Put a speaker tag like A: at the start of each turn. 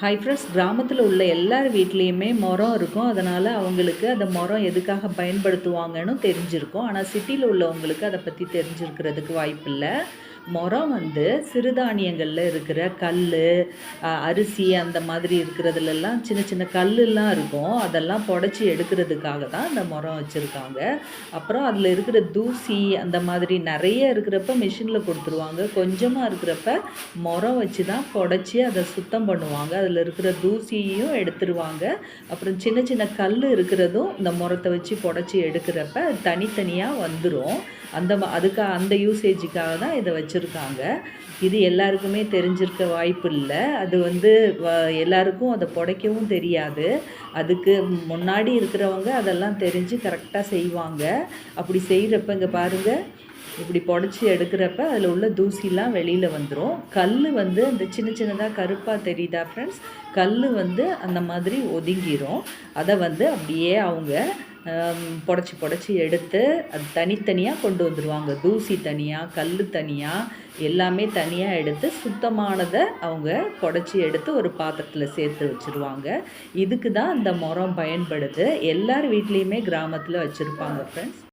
A: Hi friends கிராமத்தில் உள்ள எல்லார் வீட்லேயுமே மரம் இருக்கும். அதனால் அவங்களுக்கு அந்த மரம் எதுக்காக பயன்படுத்துவாங்கன்னு தெரிஞ்சிருக்கும். ஆனால் சிட்டியில் உள்ளவங்களுக்கு அதை பற்றி தெரிஞ்சிருக்கிறதுக்கு வாய்ப்பில்லை. முறம் வந்து சிறுதானியங்களில் இருக்கிற கல் அரிசி அந்த மாதிரி இருக்கிறதுலலாம் சின்ன சின்ன கல்லுலாம் இருக்கும். அதெல்லாம் புடச்சி எடுக்கிறதுக்காக தான் அந்த முறம் வச்சுருக்காங்க. அப்புறம் அதில் இருக்கிற தூசி அந்த மாதிரி நிறைய இருக்கிறப்ப மிஷினில் கொடுத்துருவாங்க. கொஞ்சமாக இருக்கிறப்ப முறம் வச்சு தான் புடச்சி அதை சுத்தம் பண்ணுவாங்க. அதில் இருக்கிற தூசியையும் எடுத்துருவாங்க. அப்புறம் சின்ன சின்ன கல் இருக்கிறதும் இந்த முறத்தை வச்சு புடச்சி எடுக்கிறப்ப தனித்தனியாக வந்துடும் அந்த ம- அதுக்காக அந்த யூசேஜுக்காக தான் இதை வச்சு வச்சுருக்காங்க. இது எல்லாருக்குமே தெரிஞ்சிருக்க வாய்ப்பு இல்லை அது வந்து வ- எல்லாருக்கும் அதை புடைக்கவும் தெரியாது. அதுக்கு முன்னாடி இருக்கிறவங்க அதெல்லாம் தெரிஞ்சு கரெக்டாக செய்வாங்க. அப்படி செய்கிறப்ப இங்கே பாருங்கள் இப்படி புடச்சி எடுக்கிறப்ப அதில் உள்ள தூசிலாம் வெளியில் வந்துடும் கல் வந்து அந்த சின்ன சின்னதாக கருப்பாக தெரியுதா ஃப்ரெண்ட்ஸ் கல் வந்து அந்த மாதிரி ஒதுங்கிரும். அதை வந்து அப்படியே அவங்க புடச்சி புடச்சி எடுத்து அது தனித்தனியாக கொண்டு வந்துடுவாங்க தூசி தனியாக கல் தனியாக எல்லாமே தனியாக எடுத்து சுத்தமானதை அவங்க புடச்சி எடுத்து ஒரு பாத்திரத்தில் சேர்த்து வச்சுருவாங்க. இதுக்கு தான் அந்த முறம் பயன்படுது. எல்லார் வீட்லேயுமே கிராமத்தில் வச்சுருப்பாங்க ஃப்ரெண்ட்ஸ்